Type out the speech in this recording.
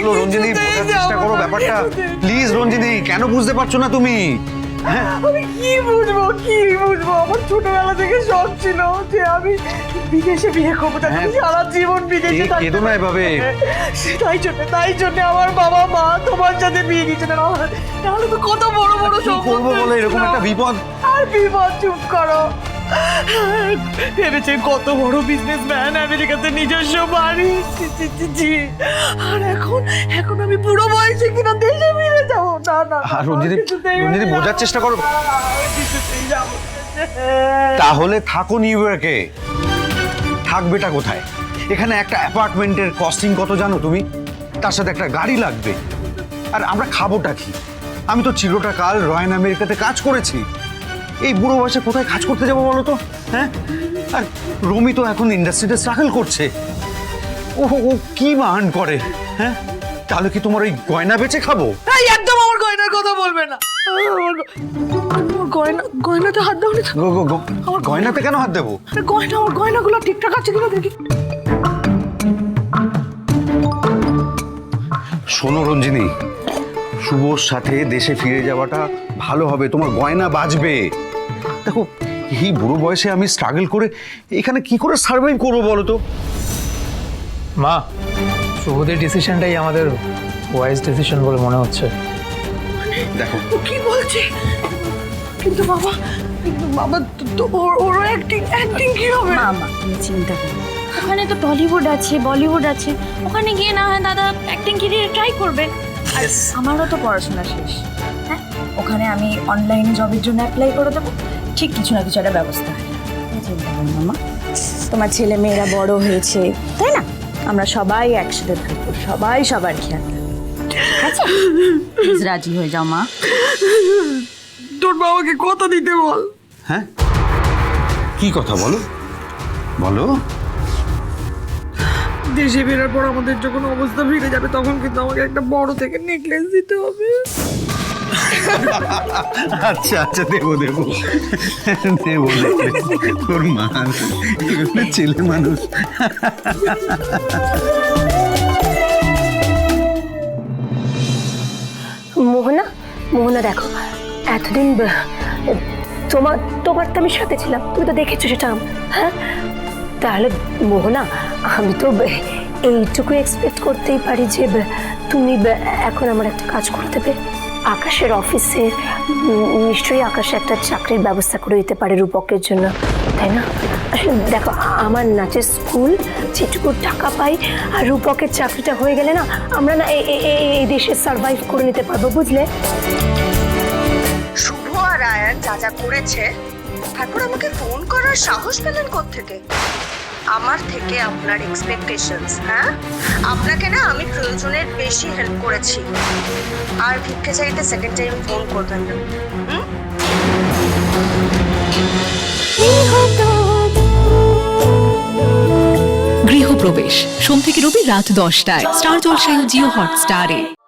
বোঝার চেষ্টা করো ব্যাপারটা। প্লিজ রঞ্জিনী কেন বুঝতে পারছ না তুমি? হ্যাঁ? আমি কি বুঝব কি বুঝব? আমার ছোটবেলা থেকে শখ ছিল যে আমি বিদেশে বিয়ে করব হ্যাঁ। সারা জীবন বিদেশে কেঁদো না এভাবে। তাই জন্য তাই জন্য আমার বাবা মা তোমার সাথে বিয়ে দিয়েছে। না তাহলে তো কত বড় বড় করব বলে এরকম একটা বিপদ। আর বিপদ চুপ করো। ভেবেছে কত বড় বিজনেসম্যান আমেরিকাতে নিজস্ব বাড়ি। ছি। আর এখন এখন আমি বুড়ো বয়সে কিনা দেশে ফিরে যাব? না না আর রঞ্জিনী যাব বোঝার চেষ্টা করো। তাহলে থাকো নিউ ইয়র্কে। থাকবেটা কোথায়? এখানে একটা অ্যাপার্টমেন্টের কস্টিং কত জানো তুমি? তার সাথে একটা গাড়ি লাগবে। আর আমরা খাবোটা কি? আমি তো চিরটা কাল রয়্যাল আমেরিকাতে কাজ করেছি। এই বুড়ো বয়সে কোথায় কাজ করতে যাব বলো তো? হ্যাঁ? আর রমি তো এখন ইন্ডাস্ট্রিতে স্ট্রাগল করছে। ও ও কি মান করে? হ্যাঁ? তাহলে কি তোমার ওই গয়না বেচে খাব? এই একদম আমার গয়নার কথা বলবে না। আমার গয়না গয়নাতে হাত দাও না। গো গো গো গয়নাতে কেন হাত দেবো? গয়না আমার গয়নাগুলো ঠিকঠাক আছে কিনা দেখি। শোনো রঞ্জিনী শুভর সাথে দেশে ফিরে যাওয়াটা ভালো হবে তোমার গয়না বাজবে। দেখো এই বুড়ো বয়সে আমি স্ট্রাগল করে এখানে কি করে সার্ভাইভ করব বলো তো? মা শুভদের ডিসিশনটাই আমাদের ওয়াইজ ডিসিশন বলে মনে হচ্ছে। দেখো। ও কি বলছে? কিন্তু বাবা কিন্তু বাবা তো- তো ওর ওর অ্যাক্টিং অ্যাক্টিং কি হবে? মামা তুমি চিন্তা করো ওখানে তো টলিউড আছে বলিউড আছে। ওখানে গিয়ে না হয় দাদা অ্যাক্টিং কেরিয়ার ট্রাই করবে। আর আমারও তো পড়াশোনা শেষ। ওখানে আমি অনলাইন জবের জন্য অ্যাপ্লাই করে দেবো। ঠিক কিছু না কিছু একটা ব্যবস্থা। হয় চিন্তা করো মামা তোমার ছেলে মেয়েরা বড় হয়েছে তাই না? আমরা সবাই একসাথে থাকব সবাই সবার খেয়াল। ঠিক প্লিজ রাজি হয়ে যাও মা। তোর বাবাকে কথা দিতে বল। হ্যাঁ? কি কথা বলো? বলো। দেশে ফেরার পর আমাদের যখন অবস্থা ফিরে যাবে তখন কিন্তু আমাকে একটা বড় থেকে নেকলেস দিতে হবে। আচ্ছা আচ্ছা। তোর মা ছেলে মানুষ। মোহনা মোহনা দেখো, এতদিন তোমার তোমার তো আমি সাথে ছিলাম, তুমি তো দেখেছ সেটা হ্যাঁ? তাহলে মোহনা, আমি তো এইটুকু এক্সপেক্ট করতেই পারি যে তুমি এখন আমার একটা কাজ করে দেবে আকাশের অফিসে নিশ্চয়ই আকাশে একটা চাকরির ব্যবস্থা করে দিতে পারে রূপকের জন্য, তাই না? দেখো, আমার নাচের স্কুল যেটুকু টাকা পাই আর রূপকের চাকরিটা হয়ে গেলে না, আমরা না এই দেশে সার্ভাইভ করে নিতে পারব, বুঝলে? শুভ আর আয়ান যা যা করেছে, তারপর আমাকে ফোন করার সাহস পেলেন থেকে আমার থেকে আপনার এক্সপেকটেশনস হ্যাঁ? আপনাকে না আমি প্রয়োজনের বেশি হেল্প করেছি। আর ভিক্ষে চাইতে সেকেন্ড টাইম ফোন করবেন না। গৃহপ্রবেশ। সোম থেকে রবি রাত দশটায়। স্টার জলসায় জিও হটস্টারে।